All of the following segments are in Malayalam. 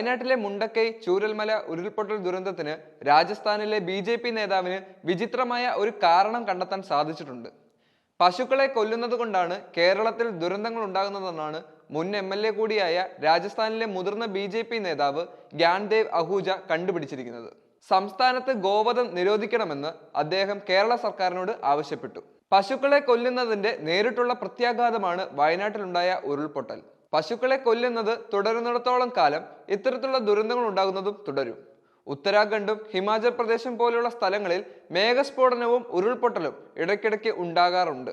വയനാട്ടിലെ മുണ്ടക്കൈ ചൂരൽമല ഉരുൾപൊട്ടൽ ദുരന്തത്തിന് രാജസ്ഥാനിലെ ബി ജെ പി നേതാവിന് വിചിത്രമായ ഒരു കാരണം കണ്ടെത്താൻ സാധിച്ചിട്ടുണ്ട്. പശുക്കളെ കൊല്ലുന്നത് കൊണ്ടാണ് കേരളത്തിൽ ദുരന്തങ്ങൾ ഉണ്ടാകുന്നതെന്നാണ് മുൻ എം എൽ എ കൂടിയായ രാജസ്ഥാനിലെ മുതിർന്ന ബി ജെ പി നേതാവ് ഗ്യാൻദേവ് അഹൂജ കണ്ടുപിടിച്ചിരിക്കുന്നത്. സംസ്ഥാനത്ത് ഗോവധം നിരോധിക്കണമെന്ന് അദ്ദേഹം കേരള സർക്കാരിനോട് ആവശ്യപ്പെട്ടു. പശുക്കളെ കൊല്ലുന്നതിന്റെ നേരിട്ടുള്ള പ്രത്യാഘാതമാണ് വയനാട്ടിലുണ്ടായ ഉരുൾപൊട്ടൽ. പശുക്കളെ കൊല്ലുന്നത് തുടരുന്നിടത്തോളം കാലം ഇത്തരത്തിലുള്ള ദുരന്തങ്ങൾ ഉണ്ടാകുന്നതും തുടരും. ഉത്തരാഖണ്ഡും ഹിമാചൽ പ്രദേശും പോലെയുള്ള സ്ഥലങ്ങളിൽ മേഘസ്ഫോടനവും ഉരുൾപൊട്ടലും ഇടയ്ക്കിടയ്ക്ക് ഉണ്ടാകാറുണ്ട്.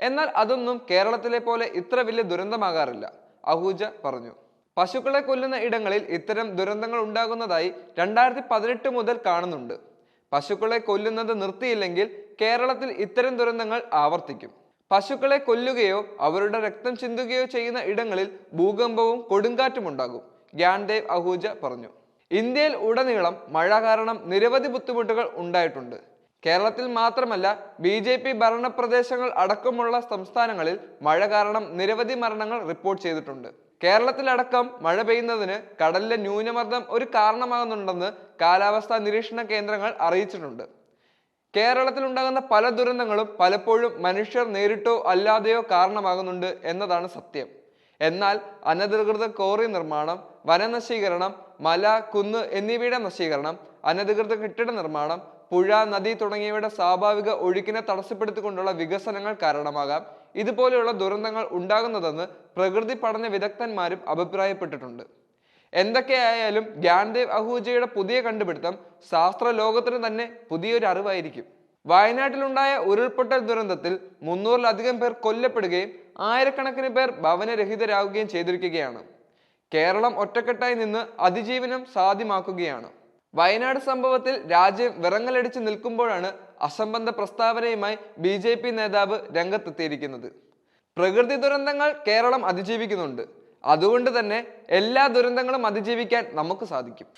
എന്നാൽ അതൊന്നും കേരളത്തിലെ പോലെ ഇത്ര വലിയ ദുരന്തമാകാറില്ല അഹൂജ പറഞ്ഞു. പശുക്കളെ കൊല്ലുന്ന ഇടങ്ങളിൽ ഇത്തരം ദുരന്തങ്ങൾ ഉണ്ടാകുന്നതായി രണ്ടായിരത്തി പതിനെട്ട് മുതൽ കാണുന്നുണ്ട്. പശുക്കളെ കൊല്ലുന്നത് നിർത്തിയില്ലെങ്കിൽ കേരളത്തിൽ ഇത്തരം ദുരന്തങ്ങൾ ആവർത്തിക്കും. പശുക്കളെ കൊല്ലുകയോ അവരുടെ രക്തം ചിന്തുകയോ ചെയ്യുന്ന ഇടങ്ങളിൽ ഭൂകമ്പവും കൊടുങ്കാറ്റും ഉണ്ടാകും. ഗ്യാൻദേവ് അഹൂജ പറഞ്ഞു. ഇന്ത്യയിൽ ഉടനീളം മഴ കാരണം നിരവധി ബുദ്ധിമുട്ടുകൾ ഉണ്ടായിട്ടുണ്ട്. കേരളത്തിൽ മാത്രമല്ല ബി ജെ പി ഭരണപ്രദേശങ്ങൾ അടക്കമുള്ള സംസ്ഥാനങ്ങളിൽ മഴ കാരണം നിരവധി മരണങ്ങൾ റിപ്പോർട്ട് ചെയ്തിട്ടുണ്ട്. കേരളത്തിലടക്കം മഴ പെയ്യുന്നതിന് കടലിലെ ന്യൂനമർദ്ദം ഒരു കാരണമാകുന്നുണ്ടെന്ന് കാലാവസ്ഥാ നിരീക്ഷണ കേന്ദ്രങ്ങൾ അറിയിച്ചിട്ടുണ്ട്. കേരളത്തിൽ ഉണ്ടാകുന്ന പല ദുരന്തങ്ങളും പലപ്പോഴും മനുഷ്യർ നേരിട്ടോ അല്ലാതെയോ കാരണമാകുന്നുണ്ട് എന്നതാണ് സത്യം. എന്നാൽ അനധികൃത കോറി നിർമ്മാണം വനനശീകരണം മല കുന്ന് എന്നിവയുടെ നശീകരണം അനധികൃത കെട്ടിട നിർമ്മാണം പുഴ നദി തുടങ്ങിയവയുടെ സ്വാഭാവിക ഒഴുക്കിനെ തടസ്സപ്പെടുത്തിക്കൊണ്ടുള്ള വികസനങ്ങൾ കാരണമാകാം. ഇതുപോലെയുള്ള ദുരന്തങ്ങൾ ഉണ്ടാകുന്നതെന്ന് പ്രകൃതി പഠന വിദഗ്ധന്മാരും അഭിപ്രായപ്പെട്ടിട്ടുണ്ട്. എന്തൊക്കെയായാലും ഗ്യാൻദേവ് അഹൂജയുടെ പുതിയ കണ്ടുപിടുത്തം ശാസ്ത്ര ലോകത്തിന് തന്നെ പുതിയൊരു അറിവായിരിക്കും. വയനാട്ടിലുണ്ടായ ഉരുൾപൊട്ടൽ ദുരന്തത്തിൽ മുന്നൂറിലധികം പേർ കൊല്ലപ്പെടുകയും ആയിരക്കണക്കിന് പേർ ഭവനരഹിതരാകുകയും ചെയ്തിരിക്കുകയാണ്. കേരളം ഒറ്റക്കെട്ടായി നിന്ന് അതിജീവനം സാധ്യമാക്കുകയാണ്. വയനാട് സംഭവത്തിൽ രാജ്യം വിറങ്ങലടിച്ച് നിൽക്കുമ്പോഴാണ് അസംബന്ധ പ്രസ്താവനയുമായി ബി ജെ പി നേതാവ് രംഗത്തെത്തിയിരിക്കുന്നത്. പ്രകൃതി ദുരന്തങ്ങൾ കേരളം അതിജീവിക്കുന്നുണ്ട്. അതുകൊണ്ട് തന്നെ എല്ലാ ദുരന്തങ്ങളും അതിജീവിക്കാൻ നമുക്ക് സാധിക്കും.